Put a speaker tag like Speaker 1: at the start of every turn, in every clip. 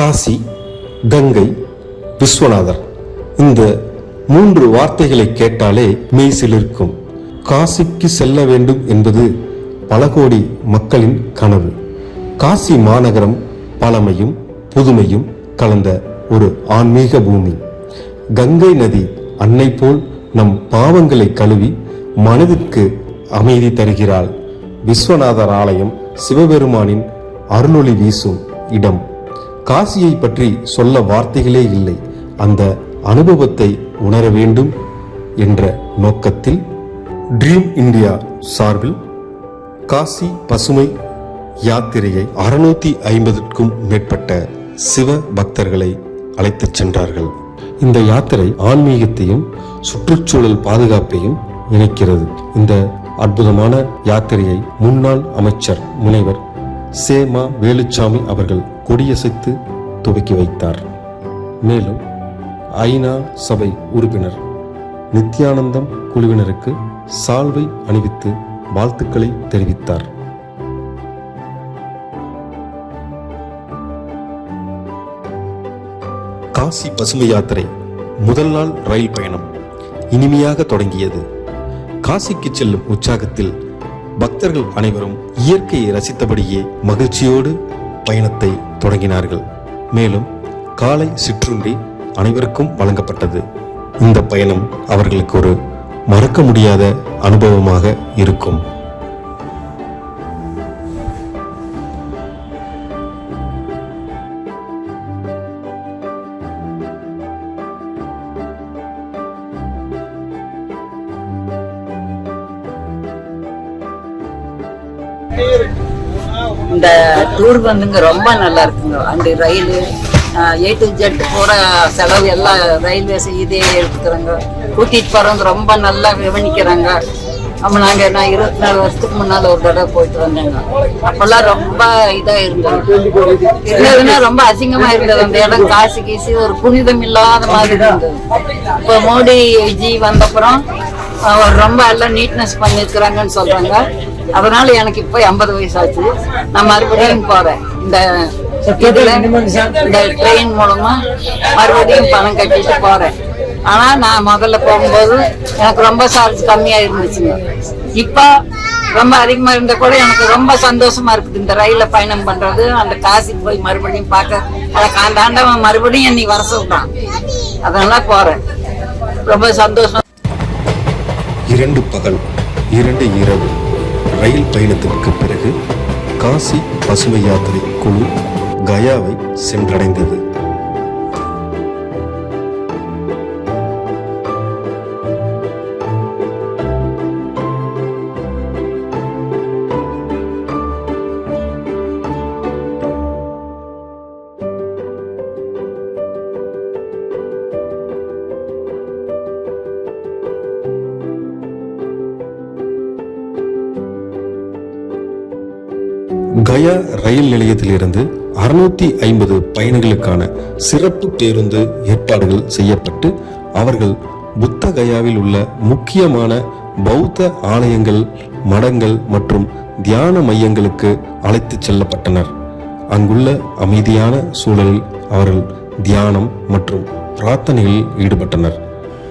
Speaker 1: காசி கங்கை விஸ்வநாதர். இந்த மூன்று வார்த்தைகளை கேட்டாலே மெய் சிலிர்க்கும் காசிக்கு செல்ல வேண்டும் என்பது பல கோடி மக்களின் கனவு. காசி மாநகரம் பழமையும் புதுமையும் கலந்த ஒரு ஆன்மீக பூமி. கங்கை நதி அன்னை போல் நம் பாவங்களை கழுவி மனதிற்கு அமைதி தருகிறாள். விஸ்வநாதர் ஆலயம் சிவபெருமானின் அருளொளி வீசும் இடம். காசியை பற்றி சொல்ல வார்த்தைகளே இல்லை. அந்த அனுபவத்தை உணர வேண்டும் என்ற நோக்கத்தில் ட்ரீம் இந்தியா சார்பில் காசி பசுமை யாத்திரையை அறுநூத்தி ஐம்பதுக்கும் மேற்பட்ட சிவ பக்தர்களை அழைத்துச் சென்றார்கள். இந்த யாத்திரை ஆன்மீகத்தையும் சுற்றுச்சூழல் பாதுகாப்பையும் இணைக்கிறது. இந்த அற்புதமான யாத்திரையை முன்னாள் அமைச்சர் முனைவர் சேமா வேலுச்சாமி அவர்கள் கொடியசைத்து துவக்கி வைத்தார். மேலும் ஐநா சபை உறுப்பினர் நித்யானந்தம் குழுவினருக்கு சால்வை அணிவித்து வாழ்த்துக்களை தெரிவித்தார். காசி பசுமை யாத்திரை முதல் நாள் ரயில் பயணம். இனிமையாக தொடங்கியது. காசிக்கு செல்லும் உற்சாகத்தில் பக்தர்கள் அனைவரும் இயற்கையை ரசித்தபடியே மகிழ்ச்சியோடு பயணத்தை தொடங்கினார்கள். மேலும் காலை சிற்றுண்டி அனைவருக்கும் வழங்கப்பட்டது. இந்த பயணம் அவர்களுக்கு ஒரு மறக்க முடியாத அனுபவமாக இருக்கும்.
Speaker 2: இந்த டூர் வந்துங்க ரொம்ப நல்லா இருக்குங்க. அந்த ரயில் ஏ டு ஜெட் போகிற செலவு எல்லாம் ரயில்வேஸ் இதே எடுத்துக்கிறாங்க. கூட்டிகிட்டு போகிறவங்க ரொம்ப நல்லா கவனிக்கிறாங்க அப்போ நாங்கள் நான் இருபத்தி நாலு வருஷத்துக்கு முன்னால் ஒரு தடவை போயிட்டு வந்தேங்க. அப்போல்லாம் ரொம்ப இதாக இருந்தது. இருந்ததுன்னா ரொம்ப அசிங்கமாக இருந்தது. அந்த இடம் காசு கீசி ஒரு புனிதம் இல்லாத மாதிரி இருந்தது. இப்போ மோடி ஜி வந்தப்புறம் அவர் ரொம்ப எல்லாம் நீட்னஸ் பண்ணியிருக்கிறாங்கன்னு சொல்கிறாங்க அதனால எனக்கு இப்போ எண்பது வயசு ஆச்சு நான் மறுபடியும் போறேன். இந்த இதுல இந்த ட்ரெயின் மூலமா மறுபடியும் பணம் கட்டிட்டு போறேன். ஆனா நான் முதல்ல போகும்போது எனக்கு ரொம்ப சார்ஜ் கம்மியா இருந்துச்சுங்க. இப்போ ரொம்ப அதிகமா இருந்தா கூட எனக்கு ரொம்ப சந்தோஷமா இருக்குது. இந்த ரயில்ல பயணம் பண்றது அந்த காசி போய் மறுபடியும் பார்க்க அதை அந்த ஆண்டவன் மறுபடியும் என்னை வர சொல்றான். அதெல்லாம் போறேன். ரொம்ப சந்தோஷம்.
Speaker 1: இரண்டு பகல் இரண்டு இரவு. ரயில் பயணத்திற்கு பிறகு காசி பசுமை யாத்திரை குழு கயாவை சென்றடைந்தது. கயா ரயில் நிலையத்திலிருந்து அறுநூத்தி ஐம்பது பயணிகளுக்கான சிறப்பு பேருந்து ஏற்பாடுகள் செய்யப்பட்டு அவர்கள் புத்த கயாவில் உள்ள முக்கியமான பௌத்த ஆலயங்கள் மடங்கள் மற்றும் தியான மையங்களுக்கு அழைத்துச் செல்லப்பட்டனர். அங்குள்ள அமைதியான சூழலில் அவர்கள் தியானம் மற்றும் பிரார்த்தனையில் ஈடுபட்டனர்.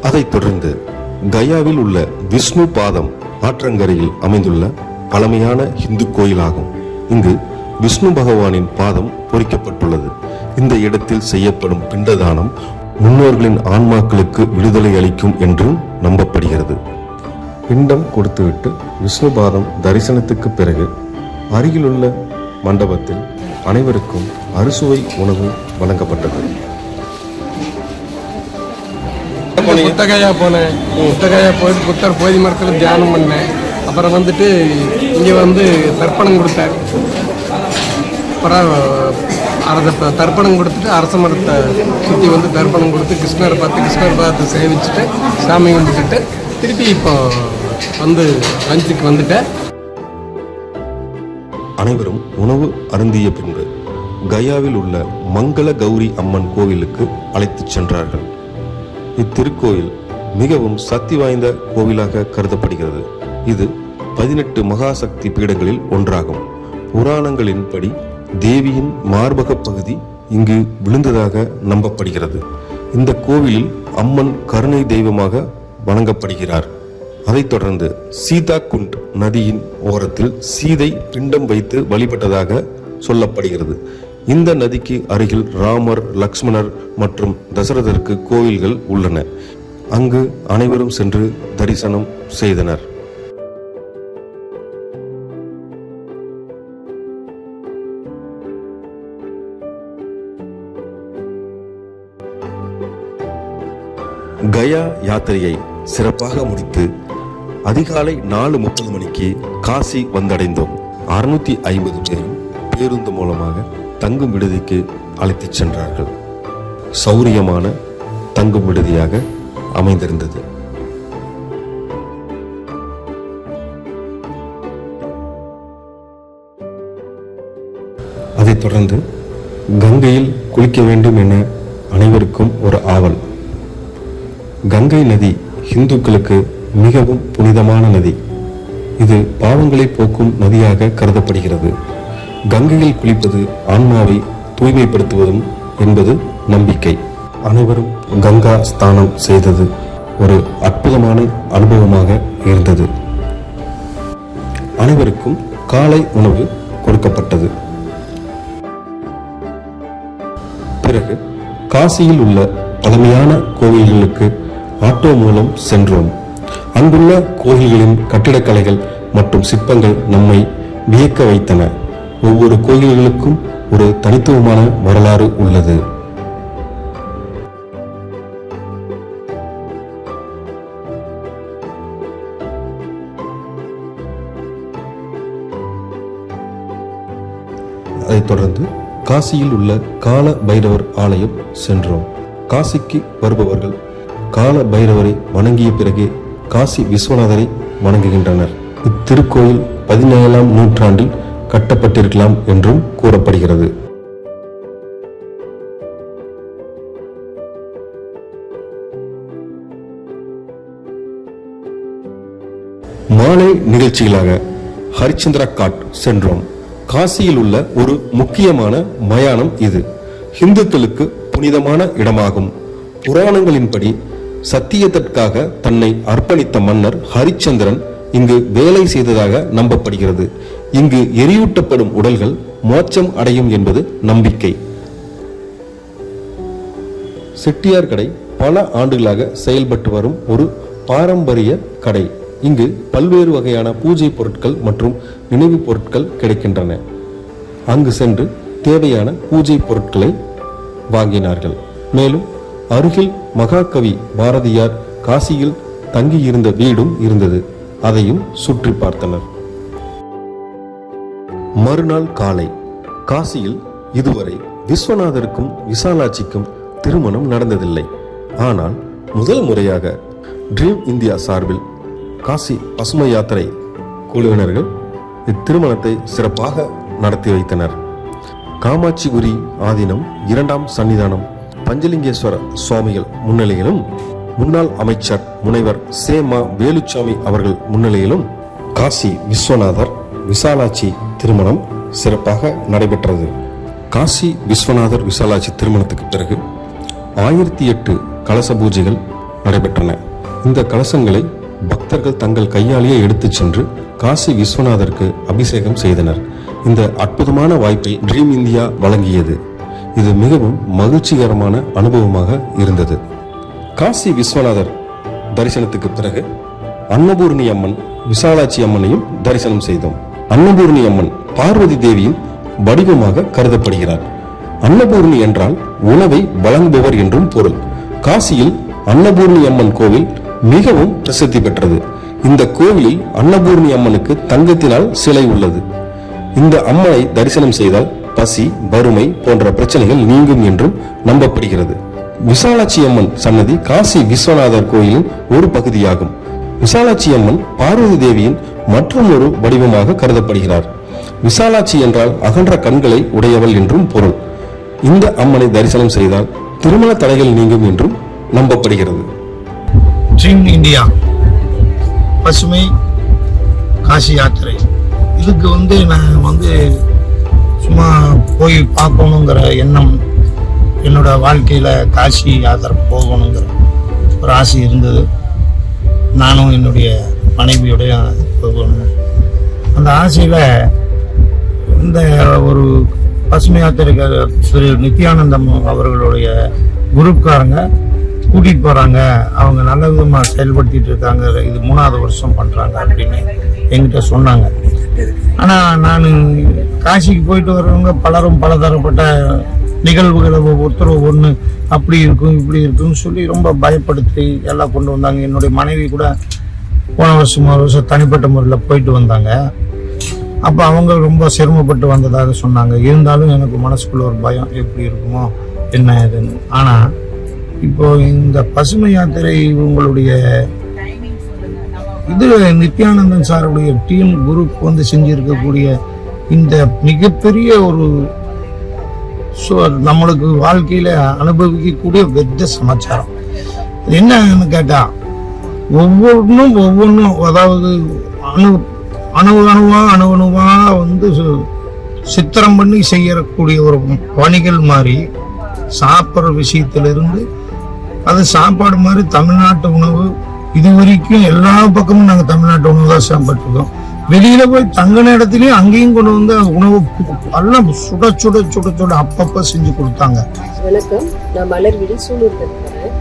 Speaker 1: அதைத் தொடர்ந்து கயாவில் உள்ள விஷ்ணு பாதம் ஆற்றங்கரையில் அமைந்துள்ள பழமையான இந்து கோயிலாகும். இங்கு விஷ்ணு பகவானின் பாதம் பொறிக்கப்பட்டுள்ளது. இந்த இடத்தில் செய்யப்படும் பிண்டதானம் முன்னோர்களின் ஆன்மாக்களுக்கு விடுதலை அளிக்கும் என்றும் நம்பப்படுகிறது. பிண்டம் கொடுத்துவிட்டு விஷ்ணு பாதம் தரிசனத்துக்கு பிறகு அருகிலுள்ள மண்டபத்தில் அனைவருக்கும் அறுசுவை உணவு வழங்கப்பட்டது.
Speaker 3: புத்தகையா போனேன். புத்தகையா போயிட்டு புத்தர் போதி மரத்தில் தியானம் பண்ணேன். அப்புறம் வந்துட்டு இங்கே வந்து தர்ப்பணம் கொடுத்தார். அப்புறம் அரச தர்ப்பணம் கொடுத்துட்டு அரச மரத்தை சுற்றி வந்து தர்ப்பணம் கொடுத்து கிருஷ்ணரை பார்த்து கிருஷ்ணர் பார்த்து சேவிச்சுட்டு சாமி கும்பிட்டுட்டு திருப்பி இப்போ வந்து லஞ்சுக்கு வந்துட்டேன்
Speaker 1: அனைவரும் உணவு அருந்திய பின்பு கயாவில் உள்ள மங்கள கௌரி அம்மன் கோவிலுக்கு அழைத்துச் சென்றார்கள். இத்திருக்கோயில் மிகவும் சக்தி வாய்ந்த கோவிலாக கருதப்படுகிறது. இது பதினெட்டு மகாசக்தி பீடங்களில் ஒன்றாகும். புராணங்களின்படி தேவியின் மார்பக பகுதி இங்கு விழுந்ததாக நம்பப்படுகிறது. இந்த கோவிலில் அம்மன் கருணை தெய்வமாக வணங்கப்படுகிறார். அதைத் தொடர்ந்து சீதா குண்ட் நதியின் ஓரத்தில் சீதை பிண்டம் வைத்து வழிபட்டதாக சொல்லப்படுகிறது. இந்த நதிக்கு அருகில் ராமர் லக்ஷ்மணர் மற்றும் தசரதருக்கு கோவில்கள் உள்ளன. அங்கு அனைவரும் சென்று தரிசனம் செய்தனர். கயா யாத்திரையை சிறப்பாக முடித்து அதிகாலை நாலு முப்பது மணிக்கு காசி வந்தடைந்தோம். அறுநூத்தி ஐம்பது பேரும் பேருந்து மூலமாக தங்கும் விடுதிக்கு அழைத்துச் சென்றார்கள். சௌரியமான தங்கும் விடுதியாக அமைந்திருந்தது. அதைத் தொடர்ந்து கங்கையில் குளிக்க வேண்டும் என அனைவருக்கும் ஒரு ஆவல். கங்கை நதி இந்துக்களுக்கு மிகவும் புனிதமான நதி. இது பாவங்களை போக்கும் நதியாக கருதப்படுகிறது. கங்கையில் குளிப்பது ஆன்மாவை தூய்மைப்படுத்துவதும் என்பது நம்பிக்கை. அனைவரும் கங்கா ஸ்தானம் செய்தது ஒரு அற்புதமான அனுபவமாக இருந்தது. அனைவருக்கும் காலை உணவு கொடுக்கப்பட்டது. பிறகு காசியில் உள்ள பழமையான கோவில்களுக்கு ஆட்டோ மூலம் சென்றோம். அங்குள்ள கோயில்களின் கட்டிடக்கலைகள் மற்றும் சிற்பங்கள் நம்மை வியக்க வைத்தன. ஒவ்வொரு கோயில்களுக்கும் ஒரு தனித்துவமான வரலாறு உள்ளது. அதைத் தொடர்ந்து காசியில் உள்ள கால பைரவர் ஆலயம் சென்றோம். காசிக்கு வருபவர்கள் கால பைரவரை வணங்கிய பிறகு காசி விஸ்வநாதரை வணங்குகின்றனர். இத்திருக்கோயில் பதினேழாம் நூற்றாண்டில் கட்டப்பட்டிருக்கலாம் என்றும் கூறப்படுகிறது. மாலை நிகழ்ச்சிகளாக ஹரிச்சந்திரா காட் சென்றோம். காசியில் உள்ள ஒரு முக்கியமான மயானம் இது. இந்துக்களுக்கு புனிதமான இடமாகும். புராணங்களின்படி சத்தியத்திற்காக தன்னை அர்ப்பணித்த மன்னர் ஹரிச்சந்திரன் இங்கு வேலை செய்ததாக நம்பப்படுகிறது. இங்கு எரியூட்டப்படும் உடல்கள் மோட்சம் அடையும் என்பது நம்பிக்கை. செட்டியார் கடை பல ஆண்டுகளாக செயல்பட்டு வரும் ஒரு பாரம்பரிய கடை. இங்கு பல்வேறு வகையான பூஜை பொருட்கள் மற்றும் நினைவுப் பொருட்கள் கிடைக்கின்றன. அங்கு சென்று தேவையான பூஜை பொருட்களை வாங்கினார்கள். மேலும் அருகில் மகாகவி பாரதியார் காசியில் தங்கியிருந்த வீடும் இருந்தது. அதையும் சுற்றி பார்த்தனர். மறுநாள் காலை காசியில் இதுவரை விஸ்வநாதருக்கும் விசாலாட்சிக்கும் திருமணம் நடந்ததில்லை. ஆனால் முதல் முறையாக ட்ரீம் இந்தியா சார்பில் காசி பசுமை யாத்திரை குழுவினர்கள் இத்திருமணத்தை சிறப்பாக நடத்தி வைத்தனர். காமாட்சிபுரி ஆதீனம் இரண்டாம் சன்னிதானம் பஞ்சலிங்கேஸ்வர சுவாமிகள் முன்னிலையிலும் முன்னாள் அமைச்சர் முனைவர் சேமா வேலுச்சாமி அவர்கள் முன்னிலையிலும் காசி விஸ்வநாதர் விசாலாட்சி திருமணம் சிறப்பாக நடைபெற்றது. காசி விஸ்வநாதர் விசாலாட்சி திருமணத்துக்கு பிறகு ஆயிரத்தி எட்டு கலச பூஜைகள் நடைபெற்றன. இந்த கலசங்களை பக்தர்கள் தங்கள் கையாலேயே எடுத்துச் சென்று காசி விஸ்வநாதருக்கு அபிஷேகம் செய்தனர். இந்த அற்புதமான வாய்ப்பை ட்ரீம் இந்தியா வழங்கியது. இது மிகவும் மகிழ்ச்சிகரமான அனுபவமாக இருந்தது. காசி விஸ்வநாதர் தரிசனத்துக்கு பிறகு அன்னபூர்ணி அம்மன் விசாலாட்சி அம்மனையும் தரிசனம் செய்தோம். அன்னபூர்ணி அம்மன் பார்வதி தேவியின் வடிவமாக கருதப்படுகிறார். அன்னபூர்ணி என்றால் உணவை வழங்குபவர் என்றும் பொருள். காசியில் அன்னபூர்ணி அம்மன் கோவில் மிகவும் பிரசித்தி பெற்றது. இந்த கோவிலில் அன்னபூர்ணி அம்மனுக்கு தங்கத்தினால் சிலை உள்ளது. இந்த அம்மனை தரிசனம் செய்தால் பசி வறுமை போன்ற பிரச்சனைகள் நீங்கும் என்றும் நம்பப்படுகிறது. விசாலாட்சி அம்மன் சன்னதி காசி விஸ்வநாதர் கோயிலின் ஒரு பகுதியாகும். விசாலாட்சி அம்மன் பார்வதி தேவியின் மற்றும் ஒரு வடிவமாக கருதப்படுகிறார். விசாலாட்சி என்றால் அகன்ற கண்களை உடையவள் என்றும் பொருள். இந்த அம்மனை தரிசனம் செய்தால் திருமண தடைகள் நீங்கும் என்றும் நம்பப்படுகிறது.
Speaker 4: ட்ரீம் இந்தியா பசுமை காசி யாத்திரை. இதுக்கு வந்து நான் வந்து சும்மா போய் பார்க்கணுங்கிற எண்ணம் என்னோட வாழ்க்கையில் காசி யாத்திரை போகணுங்கிற ஒரு ஆசை இருந்தது. நானும் என்னுடைய மனைவியோடைய போகணும். அந்த ஆசையில் இந்த ஒரு பசுமை யாத்திரைக்கு திரு நித்யானந்தம் அவர்களுடைய குரூப்காரங்க கூட்டிகிட்டு போகிறாங்க அவங்க நல்ல விதமாக செயல்படுத்திட்டு இருக்காங்க. இது மூணாவது வருஷம் பண்ணுறாங்க அப்படின்னு எங்கிட்ட சொன்னாங்க. ஆனால் நான் காசிக்கு போயிட்டு வர்றவங்க பலரும் பலதரப்பட்ட நிகழ்வுகளை ஒருத்தர் ஒன்று அப்படி இருக்கும் இப்படி இருக்கும்னு சொல்லி ரொம்ப பயப்படுத்தி எல்லாம் கொண்டு வந்தாங்க. என்னுடைய மனைவி கூட போன வருஷம் ஒரு வருஷம் தனிப்பட்ட முறையில் போயிட்டு வந்தாங்க. அப்போ அவங்க ரொம்ப சிரமப்பட்டு வந்ததாக சொன்னாங்க. இருந்தாலும் எனக்கு மனசுக்குள்ள ஒரு பயம் எப்படி இருக்குமோ என்ன இதுன்னு ஆனால் இப்போ இந்த பசுமை யாத்திரை உங்களுடைய இது நித்யானந்தன் சாருடைய டீம் குரூப் வந்து செஞ்சிருக்கக்கூடிய இந்த மிகப்பெரிய ஒரு சு- நம்மளுக்கு வாழ்க்கையில அனுபவிக்கக்கூடிய வெத்த சமாச்சாரம். என்னன்னு கேட்டா ஒவ்வொன்றும் ஒவ்வொன்றும் அதாவது அணு அணு அணுவா அணு அணுவா வந்து சு- சித்திரம் பண்ணி செய்யக்கூடிய ஒரு பணிகள் மாதிரி சாப்பிட்ற விஷயத்திலிருந்து அது சாப்பாடு மாதிரி தமிழ்நாட்டு உணவு. இது வரைக்கும் எல்லா பக்கமும் நாங்கள் தமிழ்நாட்டு உணவு தான் சாப்பிட்டுருக்கோம். வெளியில போய் தங்கின இடத்துலயும் அங்கேயும் கொண்டு வந்து உணவு எல்லாம் சுட சுட சுட சுட அப்பப்ப செஞ்சு கொடுத்தாங்க.
Speaker 5: வணக்கம். நான் மலர் வீடு இருக்கிறேன்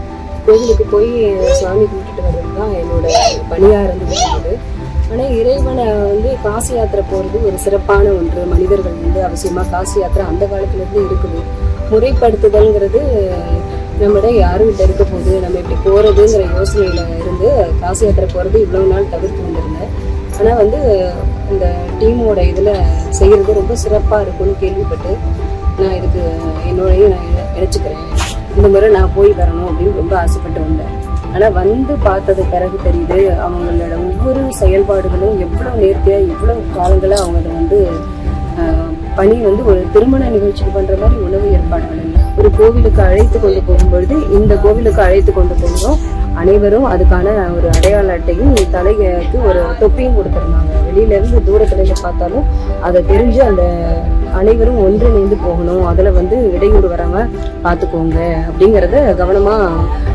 Speaker 5: கோவிலுக்கு போய் சாமி கும்பிட்டுட்டு வர்றது தான் என்னோட பணியாக இருந்தது ஆனால் இறைவனை வந்து காசி யாத்திரை போகிறது ஒரு சிறப்பான ஒன்று. மனிதர்கள் வந்து அவசியமாக காசி யாத்திரை அந்த காலத்துலேருந்து இருக்குது. முறைப்படுத்துதல்ங்கிறது நம்மிடம் யாரும் கிட்ட இருக்க போது நம்ம இப்படி போகிறதுங்கிற யோசனையில் இருந்து காசு யாத்திரை போகிறது இவ்வளோ நாள் தவிர்த்து வந்திருந்தேன். ஆனால் வந்து இந்த டீமோட இதில் செய்கிறது ரொம்ப சிறப்பாக இருக்கும்னு கேள்விப்பட்டு நான் இதுக்கு என்னோடையும் நான் இணைச்சிக்கிறேன். இந்த முறை நான் போய் வரணும் அப்படின்னு ரொம்ப ஆசைப்பட்டு வந்தேன். ஆனால் வந்து பார்த்தது பிறகு தெரியுது அவங்களோட ஒவ்வொரு செயல்பாடுகளும் எவ்வளோ நேர்த்தியாக எவ்வளோ காலங்களாக அவங்க வந்து பணி வந்து ஒரு திருமண நிகழ்ச்சிக்கு பண்ணுற மாதிரி உணவு ஏற்பாடுகள் இல்லை. ஒரு கோவிலுக்கு அழைத்து கொண்டு போகும்பொழுது இந்த கோவிலுக்கு அழைத்து கொண்டு போகிறோம் அனைவரும் அதுக்கான ஒரு அடையாள அட்டையும் தலைக்கு ஒரு தொப்பியும் கொடுத்துருந்தாங்க. வெளியில இருந்து தூரத்துல இருந்து பார்த்தாலும் அதை தெரிஞ்சு அந்த அனைவரும் ஒன்றிணைந்து போகணும். அதுல வந்து இடையூறு வராம பார்த்துக்கோங்க அப்படிங்கறத கவனமா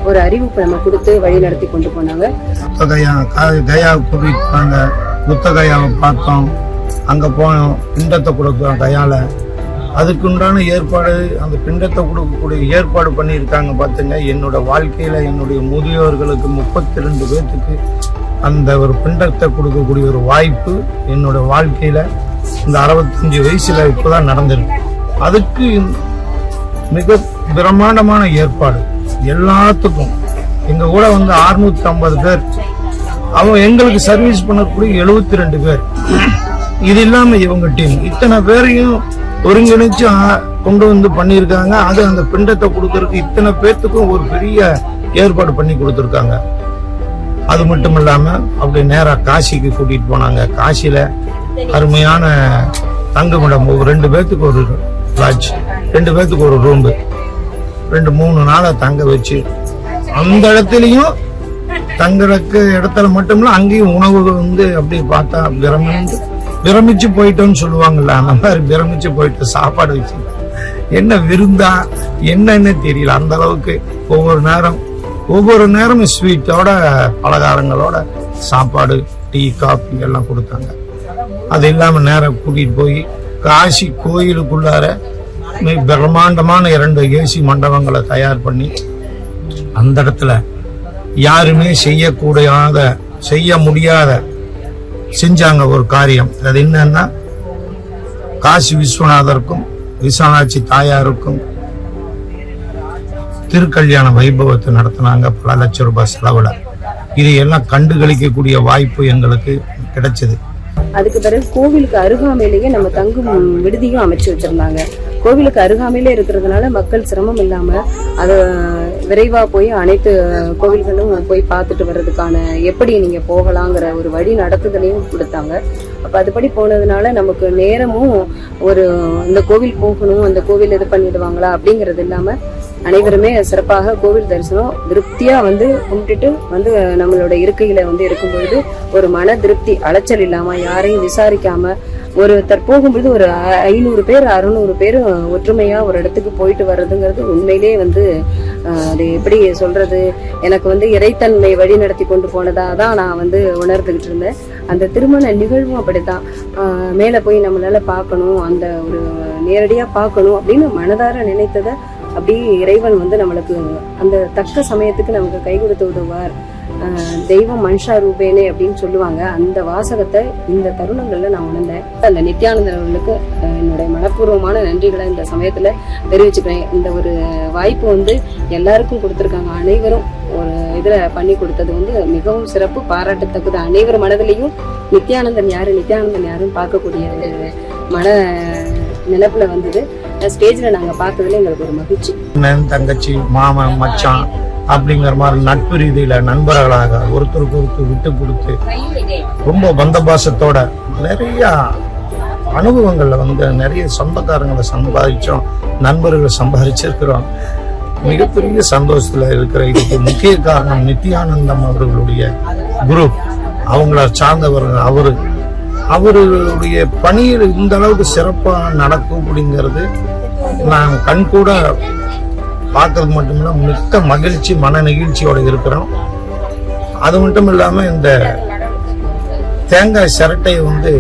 Speaker 5: ஒரு அறிவிப்பு நம்ம கொடுத்து வழி நடத்தி கொண்டு போனாங்க.
Speaker 4: புத்தகையா கா- கூட்டிட்டு போனாங்க. புத்தகையாவை பார்த்தோம். அங்க போனோம். பிண்டத்தை கொடுத்தோம் கையால அதுக்குண்டான ஏற்பாடு அந்த பிண்டத்தை கொடுக்கக்கூடிய ஏற்பாடு பண்ணியிருக்காங்க பார்த்துங்க என்னோட வாழ்க்கையில் என்னுடைய முதியோர்களுக்கு முப்பத்தி ரெண்டு பேர்த்துக்கு அந்த ஒரு பிண்டத்தை கொடுக்கக்கூடிய ஒரு வாய்ப்பு என்னோட வாழ்க்கையில் இந்த அறுபத்தஞ்சு இப்போ தான் நடந்திருக்கு. அதுக்கு மிக பிரம்மாண்டமான ஏற்பாடு. எல்லாத்துக்கும். எங்கள் கூட வந்து 650 ஐம்பது பேர். அவங்க எங்களுக்கு சர்வீஸ் பண்ணக்கூடிய 72 ரெண்டு பேர். இது இல்லாம இவங்க டீம். இத்தனை பேரையும் ஒருங்கிணைச்சு கொண்டு வந்து பண்ணியிருக்காங்க. அது அந்த பிண்டத்தை கொடுக்கறதுக்கு இத்தனை பேர்த்துக்கும் ஒரு பெரிய ஏற்பாடு பண்ணி கொடுத்துருக்காங்க. அது மட்டும் இல்லாம அப்படி நேரா காசிக்கு கூட்டிட்டு போனாங்க. காசியில அருமையான தங்குமிடம். ரெண்டு பேர்த்துக்கு ஒரு லாட்ஜ் ரெண்டு பேர்த்துக்கு ஒரு ரூம்பு ரெண்டு மூணு நாளை தங்க வச்சு அந்த இடத்துலயும் தங்குறக்கு இடத்துல மட்டும் இல்ல அங்கேயும் உணவு வந்து அப்படி பார்த்தா பிரமிச்சு பிரமிச்சு போயிட்டோம்னு சொல்லுவாங்கல்ல அந்த மாதிரி பிரமிச்சு போயிட்டு சாப்பாடு வச்சு என்ன விருந்தா என்னன்னு தெரியல. அந்த அளவுக்கு ஒவ்வொரு நேரம் ஒவ்வொரு நேரமும் ஸ்வீட்டோட பலகாரங்களோட சாப்பாடு டீ காஃபி எல்லாம் கொடுத்தாங்க. அது இல்லாமல் நேரம் கூட்டிகிட்டு போய் காசி கோயிலுக்குள்ளார பிரம்மாண்டமான இரண்டு ஏசி மண்டபங்களை தயார் பண்ணி அந்த இடத்துல யாருமே செய்யக்கூடாத செய்ய முடியாத செஞ்சாங்க ஒரு காரியம். அது என்னன்னா காசி விஸ்வநாதருக்கும் விஸ்வநாட்சி தாயாருக்கும் திருக்கல்யாண வைபவத்தை நடத்தினாங்க. பல லட்சம் ரூபாய் செலவுல. இதையெல்லாம் கண்டு கழிக்கக்கூடிய வாய்ப்பு எங்களுக்கு கிடைச்சது.
Speaker 5: அதுக்கு பிறகு கோவிலுக்கு அருகாமையிலேயே நம்ம தங்கும் விடுதியும் அமைச்சு வச்சிருந்தாங்க. கோவிலுக்கு அருகாமையிலே இருக்கிறதுனால மக்கள் சிரமம் இல்லாம அதை விரைவா போய் அனைத்து கோவில்களும் போய் பார்த்துட்டு வர்றதுக்கான எப்படி நீங்க போகலாங்கிற ஒரு வழி நடத்துதலையும் கொடுத்தாங்க. அப்ப அதுபடி போனதுனால நமக்கு நேரமும் ஒரு இந்த கோவில் போகணும் அந்த கோவில் இது பண்ணிடுவாங்களா அப்படிங்கிறது இல்லாம அனைவருமே சிறப்பாக கோவில் தரிசனம் திருப்தியா வந்து கும்பிட்டுட்டு வந்து நம்மளோட இருக்கையில வந்து இருக்கும்பொழுது ஒரு மன திருப்தி அலைச்சல் இல்லாம யாரையும் விசாரிக்காம ஒருத்தர் போகும்பொழுது ஒரு ஐநூறு பேர் அறுநூறு பேர் ஒற்றுமையாக ஒரு இடத்துக்கு போயிட்டு வர்றதுங்கிறது உண்மையிலே வந்து அது எப்படி சொல்றது? எனக்கு வந்து இறைத்தன்மை வழி நடத்தி கொண்டு போனதாக தான் நான் வந்து உணர்ந்துக்கிட்டு இருந்தேன். அந்த திருமண நிகழ்வும் அப்படித்தான். மேலே போய் நம்மளால பார்க்கணும் அந்த ஒரு நேரடியாக பார்க்கணும் அப்படின்னு மனதார நினைத்ததை அப்படியே இறைவன் வந்து நம்மளுக்கு அந்த தக்க சமயத்துக்கு நமக்கு கை கொடுத்து உதவுவார். தெய்வம் மனுஷா ரூபேனே அப்படின்னு சொல்லுவாங்க. அந்த வாசகத்தை இந்த தருணங்களில் நான் உணர்ந்தேன். அந்த நித்யானந்தர் அவர்களுக்கு என்னுடைய மனப்பூர்வமான நன்றிகளை இந்த சமயத்தில் தெரிவிச்சுக்கிறேன். இந்த ஒரு வாய்ப்பு வந்து எல்லாருக்கும் கொடுத்துருக்காங்க. அனைவரும் ஒரு இதில் பண்ணி கொடுத்தது வந்து மிகவும் சிறப்பு பாராட்டத்தக்கது. அனைவர் மனதிலையும் நித்யானந்தன் யாரு நித்யானந்தன் யாருன்னு பார்க்கக்கூடிய ஒரு மன நினைப்புல வந்தது. ஸ்டேஜில் நாங்கள் பார்த்ததுல எங்களுக்கு ஒரு மகிழ்ச்சி.
Speaker 4: தங்கச்சி மாமன் மச்சான் அப்படிங்கிற மாதிரி நட்பு ரீதியில நண்பர்களாக ஒருத்தருக்கு ஒருத்தர் விட்டு கொடுத்து ரொம்ப பந்தபாசத்தோட நிறைய அனுபவங்கள்ல வந்து நிறைய சொந்தக்காரங்களை சம்பாதிச்சோம் நண்பர்களை சம்பாதிச்சிருக்கிறோம். மிகப்பெரிய சந்தோஷத்துல இருக்கிற இதுக்கு முக்கிய காரணம் நித்யானந்தம் அவர்களுடைய குரூப் அவங்கள சார்ந்தவர்கள் அவரு. அவர்களுடைய பணியில் இந்த அளவுக்கு சிறப்பாக நடக்கும் அப்படிங்கிறது நான் கண்கூட பார்க்கறது மட்டுமில்ல மிக்க மகிழ்ச்சி மன நெகிழ்ச்சியோடு இருக்கிறோம். அது மட்டும் இல்லாமல் இந்த தேங்காய் சிரட்டையை வந்து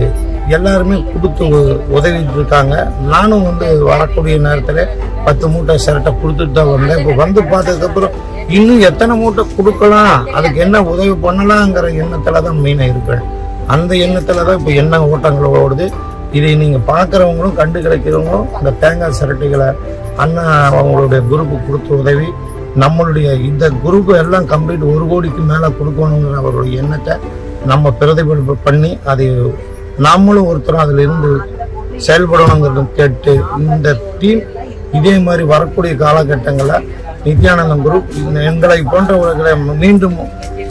Speaker 4: எல்லாருமே கொடுத்து உ- உதவிட்டு இருக்காங்க. நானும் வந்து வரக்கூடிய நேரத்தில் பத்து மூட்டை சிரட்டை கொடுத்துட்டு தான் வந்தேன். இப்போ வந்து பார்த்ததுக்கப்புறம் இன்னும் எத்தனை மூட்டை கொடுக்கலாம் அதுக்கு என்ன உதவி பண்ணலாங்கிற எண்ணத்தில் தான் மெயினாக இருக்கிறேன் அந்த எண்ணத்தில் தான் இப்போ எண்ணெய் ஓட்டங்கள் ஓடுது. இதை நீங்கள் பார்க்குறவங்களும் கண்டு கிடைக்கிறவங்களும் இந்த தேங்காய் சிரட்டைகளை அண்ணா அவங்களுடைய குரூப்பு கொடுத்த உதவி நம்மளுடைய இந்த குரூப் எல்லாம் கம்ப்ளீட் ஒரு கோடிக்கு மேலே கொடுக்கணுங்கிற அவருடைய எண்ணத்தை நம்ம பிரதிபலிப்பு பண்ணி அதை நாமளும் ஒருத்தரும் அதில் இருந்து செயல்படணுங்கிறத கேட்டு இந்த டீம் இதே மாதிரி வரக்கூடிய காலகட்டங்களில் நித்யானந்தம் குரூப் இந்த எங்களை போன்றவர்களை மீண்டும்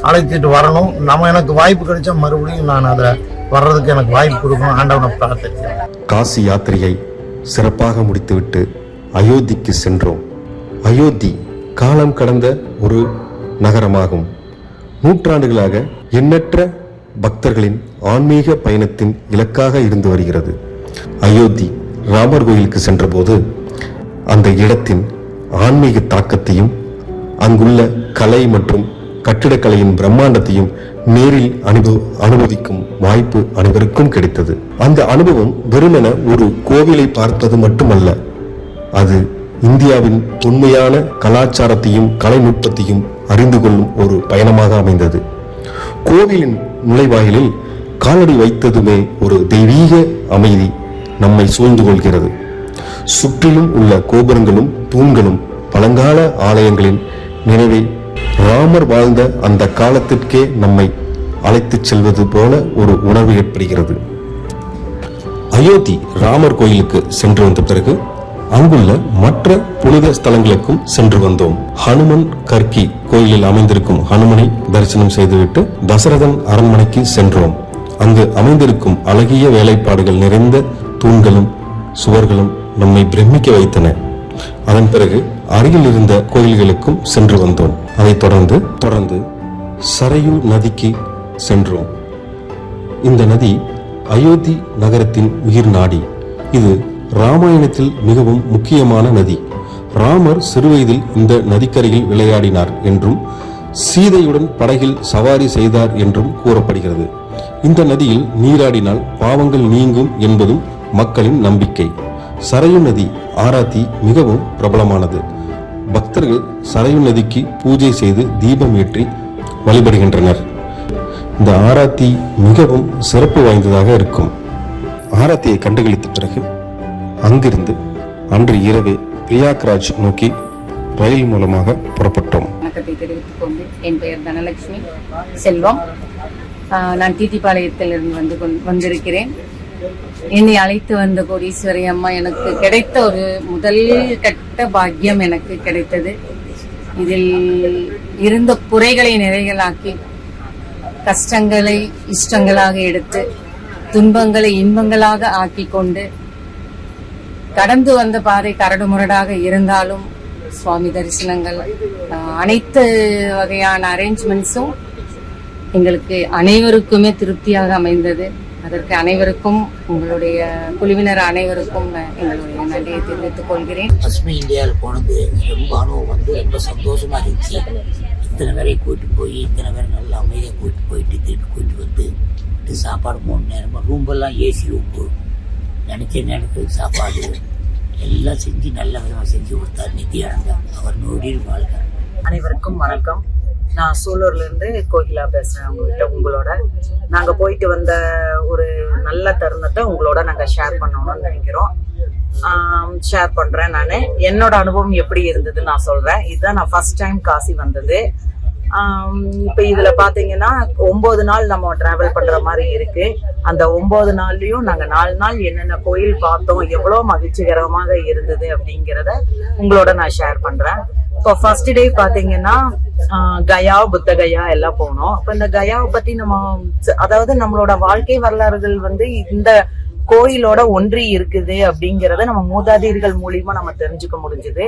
Speaker 4: அழைத்துட்டு வரணும். நம்ம எனக்கு வாய்ப்பு கிடைச்சா மறுபடியும் நான் அதை வர்றதுக்கு எனக்கு வாய்ப்பு கொடுக்கணும் ஆண்டவனை பிரார்த்திக்கிறேன்.
Speaker 1: காசி யாத்திரையை சிறப்பாக முடித்துவிட்டு அயோத்திக்கு சென்றோம். அயோத்தி காலம் கடந்த ஒரு நகரமாகும். நூற்றாண்டுகளாக எண்ணற்ற பக்தர்களின் ஆன்மீக பயணத்தின் இலக்காக இருந்து வருகிறது. அயோத்தி ராமர் கோயிலுக்கு சென்றபோது அந்த இடத்தின் ஆன்மீக தாக்கத்தையும் அங்குள்ள கலை மற்றும் கட்டிடக்கலையின் பிரம்மாண்டத்தையும் நேரில் அனுபவ அனுபவிக்கும் வாய்ப்பு அனைவருக்கும் கிடைத்தது. அந்த அனுபவம் வெறுமென ஒரு கோவிலை பார்த்தது மட்டுமல்ல. அது இந்தியாவின் தொன்மையான கலாச்சாரத்தையும் கலைநுட்பத்தையும் அறிந்து கொள்ளும் ஒரு பயணமாக அமைந்தது. கோவிலின் நுழைவாயிலில் காலடி வைத்ததுமே ஒரு தெய்வீக அமைதி நம்மை சூழ்ந்து கொள்கிறது. சுற்றிலும் உள்ள கோபுரங்களும் தூண்களும் பழங்கால ஆலயங்களின் நினைவை ராமர் வாழ்ந்த அந்த காலத்திற்கே நம்மை அழைத்துச் செல்வது போல ஒரு உணர்வு ஏற்படுகிறது. அயோத்தி ராமர் கோயிலுக்கு சென்று வந்த பிறகு அங்குள்ள மற்ற புனித ஸ்தலங்களுக்கும் சென்று வந்தோம். ஹனுமன் கர்கி கோயிலில் அமைந்திருக்கும் ஹனுமனை தரிசனம் செய்துவிட்டு தசரதன் அரண்மனைக்கு சென்றோம். அங்கு அமைந்திருக்கும் அழகிய வேலைப்பாடுகள் நிறைந்த தூண்களும் சுவர்களும் நம்மை பிரமிக்க வைத்தன. அதன் பிறகு அருகில் இருந்த கோயில்களுக்கும் சென்று வந்தோம். அதைத் தொடர்ந்து தொடர்ந்து சரையு நதிக்கு சென்றோம். இந்த நதி அயோத்தி நகரத்தின் உயிர் நாடி. இது ராமாயணத்தில் மிகவும் முக்கியமான நதி. ராமர் சிறுவயதில் இந்த நதிக்கரையில் விளையாடினார் என்றும் சீதையுடன் படகில் சவாரி செய்தார் என்றும் கூறப்படுகிறது. இந்த நதியில் நீராடினால் பாவங்கள் நீங்கும் என்பதும் மக்களின் நம்பிக்கை. சரையு நதி ஆராத்தி மிகவும் பிரபலமானது. பக்தர்கள் சரையு நதிக்கு பூஜை செய்து தீபம் ஏற்றி வழிபடுகின்றனர். இந்த ஆராத்தி மிகவும் சிறப்பு வாய்ந்ததாக இருக்கும். ஆராத்தியை கண்டுகளித்த பிறகு அங்கிருந்து அன்று இரவே பிரியாக்ராஜ் நோக்கி ரயில் மூலமாக புறப்பட்டோம்.
Speaker 6: வணக்கத்தை தெரிவித்துக் கொண்டு என் பெயர் தனலட்சுமி செல்வம். ஆஹ் நான் இருந்து வந்து கொண்- வந்திருக்கிறேன். என்னை அழைத்து வந்த கோடீஸ்வரி அம்மா எனக்கு கிடைத்த ஒரு முதல் கட்ட பாக்கியம் எனக்கு கிடைத்தது. இதில் இருந்த குறைகளை நிறைகளாக்கி கஷ்டங்களை இஷ்டங்களாக எடுத்து துன்பங்களை இன்பங்களாக ஆக்கி கொண்டு கடந்து வந்த பாதை கரடுமுரடாக இருந்தாலும் சுவாமி தரிசனங்கள் அனைத்து வகையான அரேஞ்ச்மெண்ட்ஸும் எங்களுக்கு அனைவருக்குமே திருப்தியாக அமைந்தது. அதற்கு அனைவருக்கும் உங்களுடைய குழுவினர் அனைவருக்கும் எங்களுடைய நன்றியை தெரிவித்துக் கொள்கிறேன்.
Speaker 7: பசுமை இந்தியாவில் போனது ரொம்ப அனுபவம் வந்து ரொம்ப சந்தோஷமா இருந்துச்சு. இத்தனை பேரை கூட்டிட்டு போய் இத்தனை பேரை நல்லா அமைதியாக கூட்டிட்டு போயிட்டு திருப்பி கூட்டிட்டு வந்து சாப்பாடு மூணு நேரமாக ரூம்பெல்லாம் ஏசி ரூம்பு நினைச்ச நேரத்துக்கு சாப்பாடு. எல்லாம் செஞ்சு நல்ல விதமாக செஞ்சு கொடுத்தார் நித்யானந்தா அவர் நூறில் வாழ்க.
Speaker 8: அனைவருக்கும் வணக்கம். நான் சூலூர்லேருந்து கோகிலா பேசுகிறேன் உங்ககிட்ட உங்களோட. நாங்கள் போயிட்டு வந்த ஒரு நல்ல தருணத்தை உங்களோட நாங்கள் ஷேர் பண்ணணும்னு நினைக்கிறோம். ஷேர் பண்ணுறேன் நான். என்னோட அனுபவம் எப்படி இருந்ததுன்னு நான் சொல்கிறேன் இதுதான் நான் ஃபர்ஸ்ட் டைம் காசி வந்தது. இப்போ இதில் பார்த்தீங்கன்னா ஒம்பது நாள் நம்ம ட்ராவல் பண்ணுற மாதிரி இருக்குது அந்த ஒம்பது நாள்லேயும் நாங்கள் நாலு நாள் என்னென்ன கோயில் பார்த்தோம் எவ்வளோ மகிழ்ச்சிகரமாக இருந்தது அப்படிங்கிறத உங்களோட நான் ஷேர் பண்ணுறேன் இப்போ ஃபர்ஸ்ட் டே பார்த்தீங்கன்னா கயா புத்தகயா எல்லாம் போனோம். அப்ப இந்த கயாவை பத்தி நம்ம அதாவது நம்மளோட வாழ்க்கை வரலாறுகள் வந்து இந்த கோயிலோட ஒன்றி இருக்குது அப்படிங்கறத நம்ம மூதாதையர்கள் மூலியமா நம்ம தெரிஞ்சுக்க முடிஞ்சது.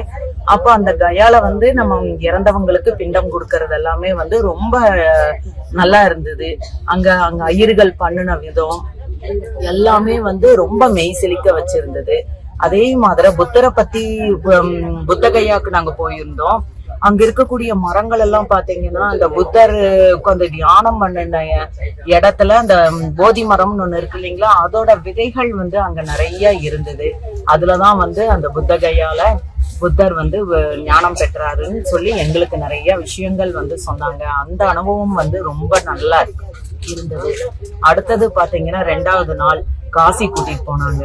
Speaker 8: அப்ப அந்த கயால வந்து நம்ம இறந்தவங்களுக்கு பிண்டம் கொடுக்கறது எல்லாமே வந்து ரொம்ப நல்லா இருந்தது. அங்க அங்க ஐயர்கள் பண்ணின விதம் எல்லாமே வந்து ரொம்ப மெய் சிலிக்க வச்சிருந்தது. அதே மாதிரி புத்தரை பத்தி புத்தகையாக்கு நாங்க போயிருந்தோம். அங்க இருக்கக்கூடிய மரங்கள் எல்லாம் பாத்தீங்கன்னா அந்த புத்தர் உட்காந்து தியானம் பண்ணின இடத்துல அந்த போதி மரம்னு ஒண்ணு இருக்கு இல்லைங்களா? அதோட விதைகள் வந்து அங்க நிறைய இருந்தது. அதுலதான் வந்து அந்த புத்தகையால புத்தர் வந்து வ- ஞானம் பெற்றாருன்னு சொல்லி எங்களுக்கு நிறைய விஷயங்கள் வந்து சொன்னாங்க. அந்த அனுபவம் வந்து ரொம்ப நல்லா இருந்தது. அடுத்தது பாத்தீங்கன்னா ரெண்டாவது நாள். காசி கூட்டிட்டு போனாங்க.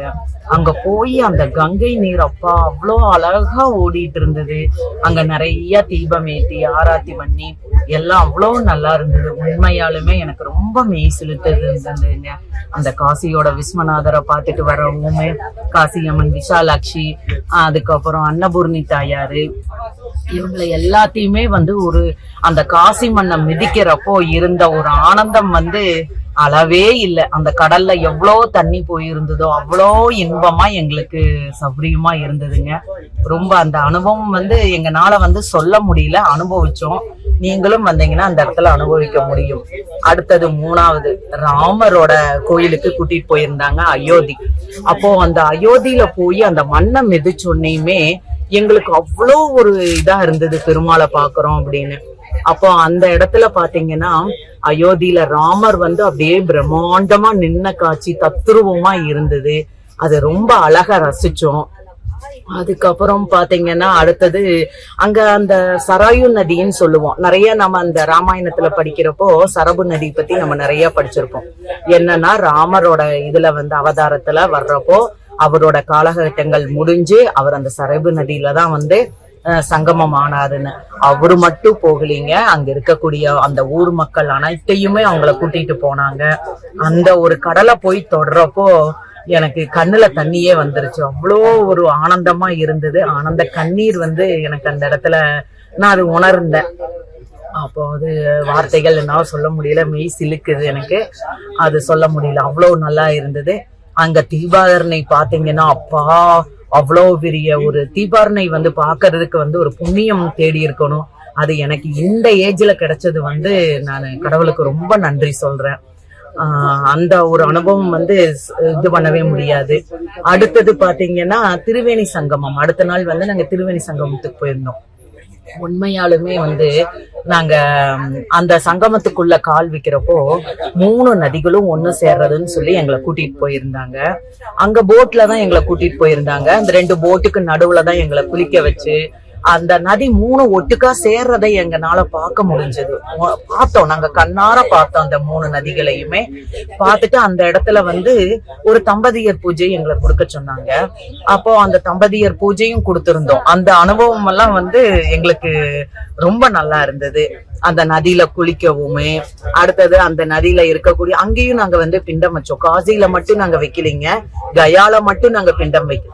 Speaker 8: அங்க போய் அந்த கங்கை நீர் அப்பா அவ்வளோ அழகா ஓடிட்டு இருந்தது. அங்க நிறைய தீபம் ஏற்றி ஆராத்தி பண்ணி எல்லாம் அவ்வளோ நல்லா இருந்தது. உண்மையாலுமே எனக்கு ரொம்ப மெய் செலுத்தது இருந்ததுங்க அந்த காசியோட விஸ்வநாதரை பார்த்துட்டு வரவங்களுமே காசியம்மன் விஷாலாட்சி அதுக்கப்புறம் அன்னபூர்ணி தாயாரு இவங்களை எல்லாத்தையுமே வந்து ஒரு அந்த காசி மண்ணை மிதிக்கிறப்போ இருந்த ஒரு ஆனந்தம் வந்து அளவே இல்லை. அந்த கடல்ல எவ்வளோ தண்ணி போயிருந்ததோ அவ்வளோ இன்பமா எங்களுக்கு சௌரியமா இருந்ததுங்க. ரொம்ப அந்த அனுபவம் வந்து எங்கனால வந்து சொல்ல முடியல அனுபவிச்சோம். நீங்களும் வந்தீங்கன்னா அந்த இடத்துல அனுபவிக்க முடியும். அடுத்தது மூணாவது ராமரோட கோயிலுக்கு கூட்டிட்டு போயிருந்தாங்க அயோத்தி. அப்போ அந்த அயோத்தியில போய் அந்த மண்ணை மிதிச்சோன்னையுமே எங்களுக்கு அவ்வளோ ஒரு இதா இருந்தது பெருமாளை பாக்குறோம் அப்படின்னு. அப்போ அந்த இடத்துல பாத்தீங்கன்னா அயோத்தியில ராமர் வந்து அப்படியே பிரம்மாண்டமா நின்ன காட்சி தத்ரூபமா இருந்தது. அது ரொம்ப அழகா ரசிச்சோம். அதுக்கப்புறம் பாத்தீங்கன்னா அடுத்தது அங்க அந்த சராயு நதின்னு சொல்லுவோம். நிறைய நம்ம அந்த ராமாயணத்துல படிக்கிறப்போ சரபு நதி பத்தி நம்ம நிறைய படிச்சிருப்போம். என்னன்னா ராமரோட இதுல வந்து அவதாரத்துல வர்றப்போ அவரோட காலகட்டங்கள் முடிஞ்சு அவர் அந்த சரபு நதியில தான் வந்து சங்கமம் ஆனாருன்னு அவரு மட்டும் போகலீங்க. அங்க இருக்கக்கூடிய அந்த ஊர் மக்கள் அனைத்தையுமே அவங்கள கூட்டிட்டு போனாங்க. அந்த ஒரு கடலை போய் தொடரப்போ எனக்கு கண்ணுல தண்ணியே வந்துருச்சு. அவ்வளோ ஒரு ஆனந்தமா இருந்தது. ஆனந்த கண்ணீர் வந்து எனக்கு அந்த இடத்துல நான் அது உணர்ந்தேன். அப்போ அது வார்த்தைகள் என்னால் சொல்ல முடியல. மெய் சிலுக்குது எனக்கு. அது சொல்ல முடியல. அவ்வளோ நல்லா இருந்தது. அங்க தீபாதரனை பார்த்தீங்கன்னா அப்பா அவ்வளோ பெரிய ஒரு தீபாரணை வந்து பாக்குறதுக்கு வந்து ஒரு புண்ணியம் தேடி இருக்கணும். அது எனக்கு இந்த ஏஜ்ல கிடைச்சது வந்து நான் கடவுளுக்கு ரொம்ப நன்றி சொல்றேன். ஆஹ் அந்த ஒரு அனுபவம் வந்து இது பண்ணவே முடியாது. அடுத்தது பாத்தீங்கன்னா திருவேணி சங்கமம். அடுத்த நாள் வந்து நாங்க திருவேணி சங்கமத்துக்கு போயிருந்தோம். உண்மையாலுமே வந்து நாங்க அந்த சங்கமத்துக்குள்ள கால் வைக்கிறப்போ மூணு நதிகளும் ஒண்ணு சேர்றதுன்னு சொல்லி எங்களை கூட்டிட்டு போயிருந்தாங்க. அங்க போட்ல தான் எங்களை கூட்டிட்டு போயிருந்தாங்க. அந்த ரெண்டு போட்டுக்கு நடுவுல தான் எங்களை குளிக்க வச்சு அந்த நதி மூணு ஒட்டுக்கா சேர்றதை எங்கனால பார்க்க முடிஞ்சது. பார்த்தோம். நாங்க கண்ணார பார்த்தோம் அந்த மூணு நதிகளையுமே. பார்த்துட்டு அந்த இடத்துல வந்து ஒரு தம்பதியர் பூஜை எங்களை கொடுக்க சொன்னாங்க. அப்போ அந்த தம்பதியர் பூஜையும் கொடுத்திருந்தோம். அந்த அனுபவம் எல்லாம் வந்து எங்களுக்கு ரொம்ப நல்லா இருந்தது. அந்த நதியில குளிக்கவுமே அடுத்தது அந்த நதியில இருக்கக்கூடிய அங்கேயும் நாங்க வந்து பிண்டம் வச்சோம். காசியில மட்டும் நாங்க வைக்கலைங்க. கயால மட்டும் நாங்க பிண்டம் வைக்கல.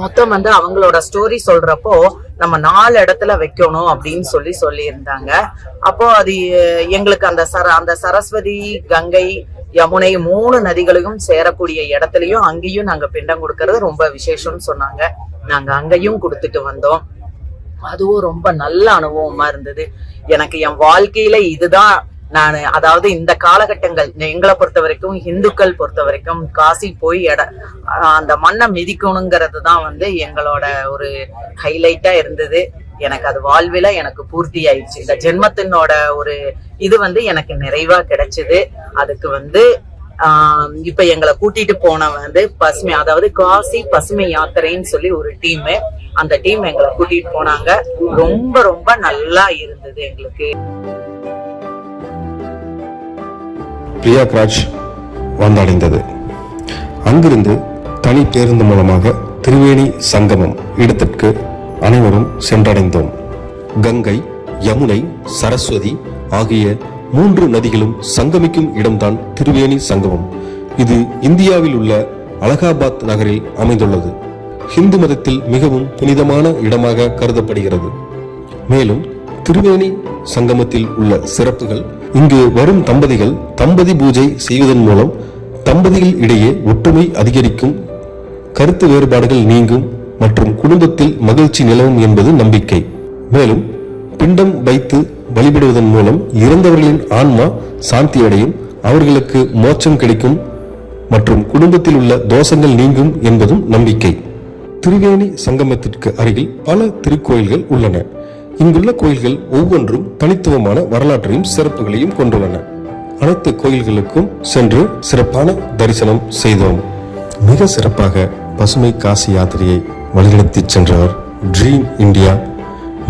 Speaker 8: மொத்தம் வந்து அவங்களோட ஸ்டோரி சொல்றப்போ நம்ம நாலு இடத்துல வைக்கணும் அப்படின்னு சொல்லி சொல்லியிருந்தாங்க. அப்போ அது எங்களுக்கு அந்த சர அந்த சரஸ்வதி கங்கை யமுனை மூணு நதிகளையும் சேரக்கூடிய இடத்துலயும் அங்கேயும் நாங்க பிண்டம் கொடுக்கறது ரொம்ப விசேஷம்னு சொன்னாங்க. நாங்க அங்கேயும் கொடுத்துட்டு வந்தோம். அதுவும் ரொம்ப நல்ல அனுபவமா இருந்தது. எனக்கு என் வாழ்க்கையில இதுதான் நான் அதாவது இந்த காலகட்டங்கள் எங்களை பொறுத்த வரைக்கும் இந்துக்கள் பொறுத்த வரைக்கும் காசி போய் இட அந்த மண்ணை மிதிக்கணுங்கிறது தான் வந்து எங்களோட ஒரு ஹைலைட்டா இருந்தது. எனக்கு அது வாழ்வில எனக்கு பூர்த்தி ஆயிடுச்சு இந்த ஜென்மத்தினோட ஒரு இது வந்து எனக்கு நிறைவா கிடைச்சது. அதுக்கு வந்து ஆஹ் இப்ப எங்களை கூட்டிட்டு போன வந்து பசுமை அதாவது காசி பசுமை யாத்திரைன்னு சொல்லி ஒரு டீம். அந்த டீம் எங்களை கூட்டிட்டு போனாங்க. ரொம்ப ரொம்ப நல்லா இருந்தது எங்களுக்கு.
Speaker 1: பிரியாக்ராஜ் வந்தடைந்தது. அங்கிருந்து தனி பேருந்து மூலமாக திரிவேணி சங்கமம் இடத்திற்கு அனைவரும் சென்றடைந்தோம். கங்கை யமுனை சரஸ்வதி ஆகிய மூன்று நதிகளும் சங்கமிக்கும் இடம்தான் திரிவேணி சங்கமம். இது இந்தியாவில் உள்ள அலகாபாத் நகரில் அமைந்துள்ளது. ஹிந்து மதத்தில் மிகவும் புனிதமான இடமாக கருதப்படுகிறது. மேலும் திருவேணி சங்கமத்தில் உள்ள சிறப்புகள் இங்கு வரும் தம்பதிகள் தம்பதி பூஜை செய்வதன் மூலம் தம்பதிகள் இடையே ஒற்றுமை அதிகரிக்கும் கருத்து வேறுபாடுகள் நீங்கும் மற்றும் குடும்பத்தில் மகிழ்ச்சி நிலவும் என்பது நம்பிக்கை. மேலும் பிண்டம் வைத்து வழிபடுவதன் மூலம் இறந்தவர்களின் ஆன்மா சாந்தியடையும் அவர்களுக்கு மோட்சம் கிடைக்கும் மற்றும் குடும்பத்தில் உள்ள தோஷங்கள் நீங்கும் என்பதும் நம்பிக்கை. திரிவேணி சங்கமத்திற்கு அருகில் பல திருக்கோயில்கள் உள்ளன. இங்குள்ள கோயில்கள் ஒவ்வொன்றும் தனித்துவமான வரலாற்றையும் சிறப்புகளையும் கொண்டுள்ளன. அனைத்து கோயில்களுக்கும் சென்று சிறப்பான தரிசனம் செய்தோம். மிக சிறப்பாக பசுமை காசி யாத்திரையை வழிநடத்தி சென்றவர் ட்ரீம் இந்தியா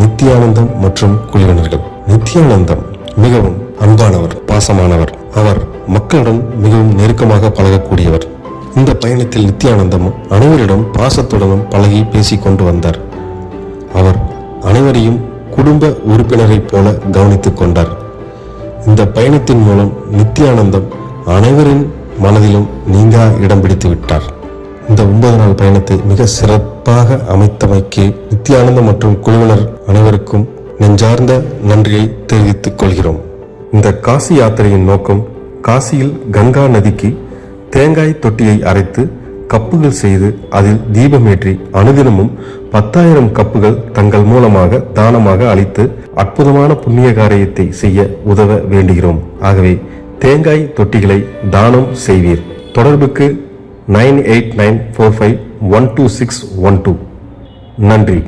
Speaker 1: நித்யானந்தம் மற்றும் குழுவினர்கள் நித்யானந்தம் மிகவும் அன்பானவர் பாசமானவர். அவர் மக்களுடன் மிகவும் நெருக்கமாக பழகக்கூடியவர். இந்த பயணத்தில் நித்யானந்தம் அனைவரிடம் பாசத்துடனும் பழகி பேசி கொண்டு வந்தார். அவர் அனைவரையும் குடும்ப உறுப்பினரைப் போல கவனித்துக் கொண்டார். இந்த பயணத்தின் மூலம் நித்யானந்தம் அனைவரின் மனதிலும் நீங்கா இடம் பிடித்து விட்டார். இந்த ஒன்பது நாள் பயணத்தை மிக சிறப்பாக அமைத்தமைக்கு நித்யானந்தம் மற்றும் குழுவினர் அனைவருக்கும் நெஞ்சார்ந்த நன்றியை தெரிவித்துக் கொள்கிறோம். இந்த காசி யாத்திரையின் நோக்கம் காசியில் கங்கா நதிக்கு தேங்காய் தொட்டியை அரைத்து கப்புகள் செய்து அதில் தீபமேற்றி அனுதினமும் பத்தாயிரம் கப்புகள் தங்கள் மூலமாக தானமாக அளித்து அற்புதமான புண்ணிய காரியத்தை செய்ய உதவ வேண்டுகிறோம். ஆகவே தேங்காய் தொட்டிகளை தானம் செய்வீர். தொடர்புக்கு nine eight nine four five one two six one two. நன்றி.